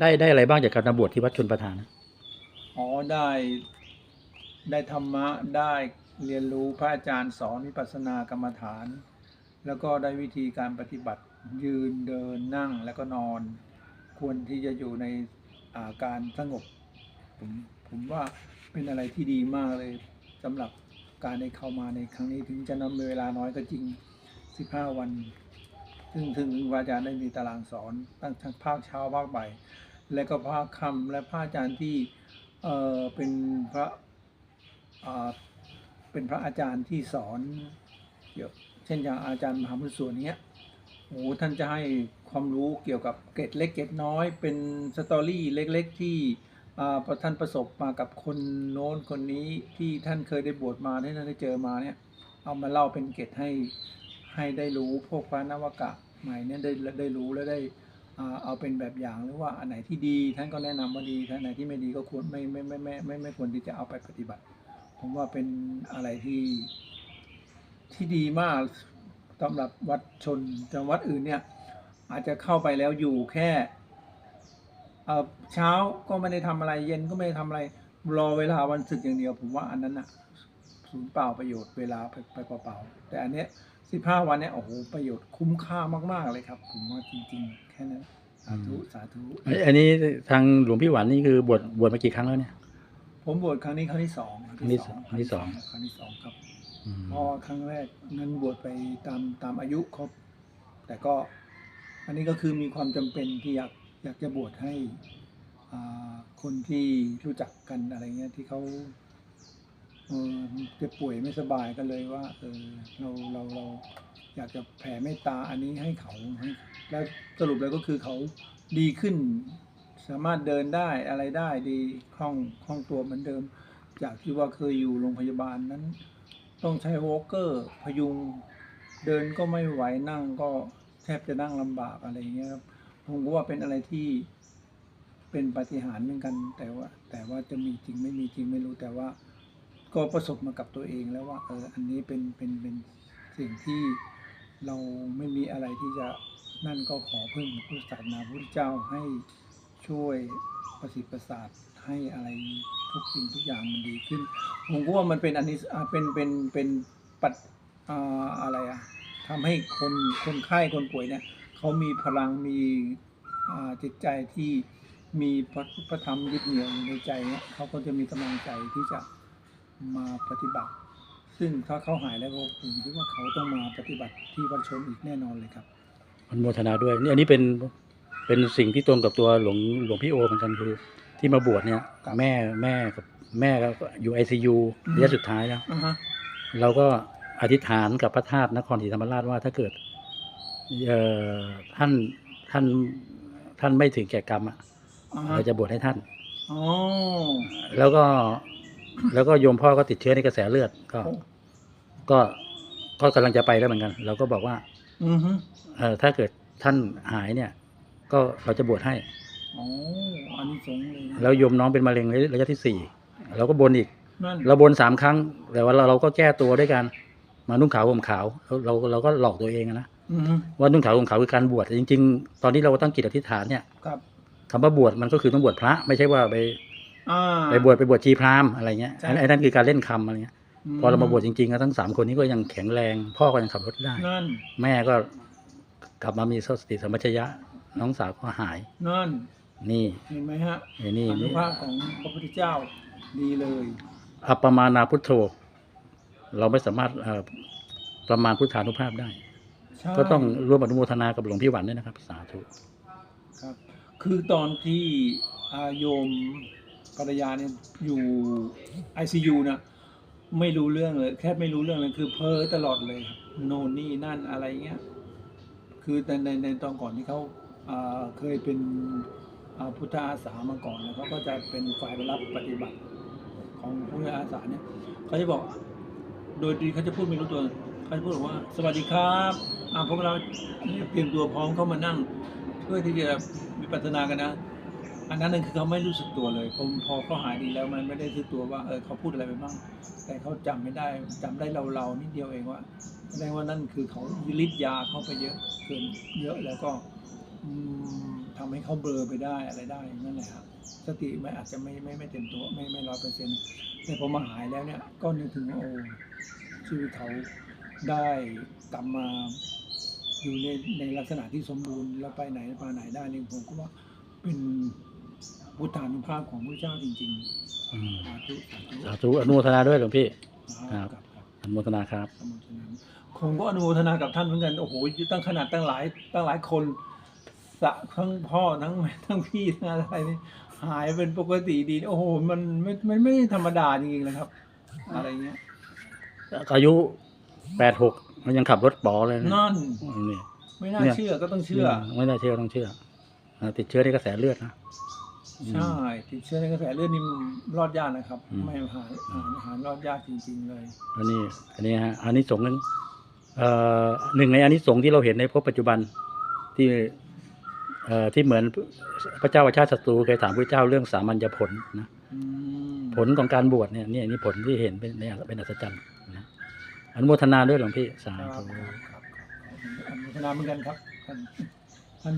ได้ได้อะไรบ้างจากการบวชที่วัดชนประทานนะอ๋อได้ได้ธรรมะได้เรียนรู้พระอาจารย์สอนวิปัสสนากรรมฐาน แล้วก็ได้วิธีการปฏิบัติยืนเดินนั่งแล้วก็นอน ควรที่จะอยู่ในอาการสงบผมผมว่าเป็นอะไรที่ดีมากเลยสำหรับการได้เข้ามาในครั้งนี้ถึงจะนำเวลาน้อยก็จริง 15 วัน ซึ่งถึงพระอาจารย์ได้มีตารางสอนตั้งทั้งภาคเช้าภาคบ่าย และก็ภาคค่ำและพระอาจารย์ที่เออเป็นพระอ่าเป็นพระอาจารย์ที่สอนเกี่ยวเช่นอย่างอาจารย์มหาพุทธส่วนเนี้ยโอ้โหท่านจะให้ความรู้เกี่ยวกับเกร็ดเล็กเกร็ดน้อย เป็นสตอรี่เล็กๆที่อ่าพอท่านประสบมากับคนโน้นคนนี้ที่ท่านเคยได้บวชมาที่ท่านได้เจอมาเนี่ยเอามาเล่าเป็นเกร็ดให้ให้ได้รู้พวกพระนวกะใหม่เนี่ยได้ได้รู้และได้ เอาเป็นแบบอย่างหรือว่าอันไหนที่ดีท่านก็แนะนำว่าดีท่านไหนที่ไม่ดีก็ควรไม่ไม่ไม่ไม่ไม่ไม่ควรที่จะเอาไปปฏิบัติ ผมว่าเป็นอะไรที่ที่ดีมากสำหรับวัดชนแต่วัดอื่นเนี่ย อาจจะเข้าไปแล้วอยู่แค่เช้าก็ไม่ได้ทำอะไรเย็นก็ไม่ได้ทำอะไรรอเวลาวันศึกอย่างเดียว ผมว่าอันนั้นอะ สูญเปล่าประโยชน์เวลาไปไปเปล่าๆแต่อันเนี้ยสิบห้าวันเนี่ยโอ้โหประโยชน์คุ้มค่ามาก ๆเลยครับ ผมว่าจริง ๆ แค่นั้นสาธุสาธุอันอันนี้ทางหลวงพี่หวันนี่คือบวชบวชมากี่ครั้งแล้วเนี่ย ผมบวชครั้งนี้ครั้งที่สองครั้งที่สองครั้งที่สองครั้งที่สองครับอืมเพราะครั้งแรกนั้นบวชไปตามตามอายุครบ แต่ก็อันนี้ก็คือมีความจำเป็นที่อยากอยากจะบวชให้อ่าคนที่รู้จักกันอะไรเงี้ยที่เขา เออเจ็บป่วยไม่สบายก็เลยว่า เออเราเราเราอยากจะแผ่เมตตาอันนี้ให้เขาให้แล้วสรุปแล้วก็คือเขาดีขึ้น สามารถเดินได้อะไรได้ดีคล่องคล่องตัวเหมือนเดิม จากที่ว่าเคยอยู่โรงพยาบาลนั้น ต้องใช้วอล์กเกอร์พยุงเดินก็ไม่ไหวนั่งก็แทบจะนั่งลำบากอะไรอย่างเงี้ยครับผมก็ว่าเป็นอะไรที่เป็นปฏิหารเหมือนกัน แต่ว่า แต่ว่าจะมีจริงไม่มีจริงไม่รู้แต่ว่า ก็ประสบมากับตัวเองแล้วว่าเอออันนี้เป็นเป็นเป็นสิ่งที่เราไม่มีอะไรที่จะนั่นก็ขอพึ่งพุทธศาสนาพุทธเจ้าให้ช่วยประสิทธิ์ประสาทให้อะไรทุกสิ่งทุกอย่างมันดีขึ้นผมก็ว่ามันเป็นอันนี้เป็นเป็นเป็นปัดอะไรอะทำให้คนคนไข้คนป่วยเนี่ยเขามีพลังมีจิตใจที่มีพระธรรมยึดเหนี่ยวในใจเนี่ยเขาก็จะมีกำลังใจที่จะ มาปฏิบัติ ซึ่งถ้าเขาหายแล้วก็ผมคิดว่าเขาต้องมาปฏิบัติที่วัดชมอีกแน่นอนเลยครับอนุโมทนาด้วยนี่อันนี้เป็นเป็นสิ่งที่ตรงกับตัวหลวงหลวงพี่โอเหมือนกันคือ ที่มาบวชเนี่ยครับแม่แม่กับแม่ก็อยู่ไอซียูอืมระยะสุดท้ายแล้วอ่าฮะเราก็อธิษฐานกับพระธาตุนครศรีธรรมราชว่าถ้าเกิดเอ่อท่านท่านท่านไม่ถึงแก่กรรมอะอ่าฮะเราจะบวชให้ท่านอ๋อแล้วก็ แล้วก็โยมพ่อก็ติดเชื้อในกระแสเลือด ก็ ก็ก็กำลังจะไปแล้วเหมือนกัน เราก็บอกว่า อือฮึเออถ้าเกิดท่านหายเนี่ย ก็เราจะบวชให้ อ๋ออันนี้สงส์เลยนะแล้วโยมน้องเป็นมะเร็งระยะที่สี่เราก็บนอีก นั่นเราบนสามครั้ง แต่ว่าเราเราก็แก้ตัวด้วยกันมานุ่งขาวห่มขาวเราเราเราก็หลอกตัวเองอะนะอือฮึว่านุ่งขาวห่มขาวคือการบวชแต่จริง ๆ ตอนที่เราตั้งกิจอธิษฐานเนี่ยครับคำว่าบวชมันก็คือต้องบวชพระ ไม่ใช่ว่าไป อ่า ไปบวชไปบวชชีพราหมณ์อะไรเงี้ยใช่อันไอ้นั่นคือการเล่นคำอะไรเงี้ยพอเรามาบวชจริงๆก็ทั้งสามคนนี้ก็ยังแข็งแรง พ่อก็ยังขับรถได้ นั่นแม่ก็กลับมามีสติสัมปชัญญะน้องสาวก็หาย นั่นนี่เห็นไหมฮะไอ้นี่อนุนี่ภาพของพระพุทธเจ้าดีเลย อัปปมานาพุทโธ เราไม่สามารถเอ่อประมาณพุทธานุภาพได้ ใช่ก็ต้องร่วมอนุโมทนากับหลวงพี่หวันด้วยนะครับ สาธุ ครับ คือตอนที่อาโยม ภรรยาเนี่ยอยู่ไอซียูนะไม่รู้เรื่องเลย แค่ไม่รู้เรื่องเลยคือเพ้อตลอดเลยโน่นนี่นั่นอะไรเงี้ยคือในในในตอนก่อนที่เขาเคยเป็นพุทธอาสามาก่อนแล้วเขาก็จะเป็นฝ่ายรับปฏิบัติของพุทธอาสาเนี่ยเขาจะบอก โดยดีเขาจะพูดไม่รู้ตัวเขาจะพูดบอกว่า สวัสดีครับอ่าพวกเราเตรียมตัวพร้อมเข้ามานั่ง เพื่อที่จะวิปัสสนากันนะ อันนั้นนั่นคือเขาไม่รู้สึกตัวเลยพอพอเขาหายดีแล้วมันไม่ได้รู้ตัวว่าเออเขาพูดอะไรไปบ้าง แต่เขาจำไม่ได้จำได้เราๆนิดเดียวเองว่าแสดงว่านั่นคือเขาฤทธิ์ยาเข้าไปเยอะเกินเยอะแล้วก็อืมทำให้เขาเบลอไปได้อะไรได้นั่นแหละครับสติไม่อาจจะไม่ไม่ไม่เต็มตัวไม่ไม่ร้อยเปอร์เซ็นต์แต่พอมาหายแล้วเนี่ยก็นึกถึงโอ้ชีวิตเขาได้กลับมาอยู่ในในลักษณะที่สมบูรณ์แล้วไปไหนมาไหนได้นี่ผมก็ว่าเป็น พุทธานุภาพของพระเจ้าจริงอืมๆสาธุสาธุสาธุอนุโมทนาด้วยหลวงพี่คครัรับบครับ อนุโมทนาครับ อนุโมทนาผมก็อนุโมทนากับท่านเหมือนกันโอ้โหตั้งขนาดตั้งหลายตั้งหลายคนสะทั้งพ่อทั้งแม่ทั้งพี่ทั้งอะไรนี่หายเป็นปกติดี โอ้โหมันไม่มันไม่ธรรมดาจริงๆนะครับ อะไรเงี้ยอายุแปดหกมันยังขับรถป๋อเลยนะนั่นนี่ไม่น่าเนี่ยเชื่อก็ต้องเชื่อ ไม่น่าเชื่อต้องเชื่ออ่าติดเชื้อในกระแสเลือดนะอืม ใช่ ติดเชื้อในกระแสเลือดนี่รอดยากนะครับ อืม ไม่หายหาหารอดยากจริง ๆ เลย อันนี้อันนี้ฮะอันนี้สงส์นั้นเอ่อหนึ่งในอันนี้สงส์ที่เราเห็นในพบปัจจุบันที่เอ่อที่เหมือนพระเจ้าอาชาติศัตรูเคยถามพระเจ้าเรื่องสามัญญผลนะอืมผลของการบวชเนี่ยนี่นี่ผลที่เห็นเป็นในเป็นอัศจรรย์นะอนุโมทนาด้วยหลวงพี่สาครับธุ ครับครับครับอนุโมทนาเหมือนกันครับท่าน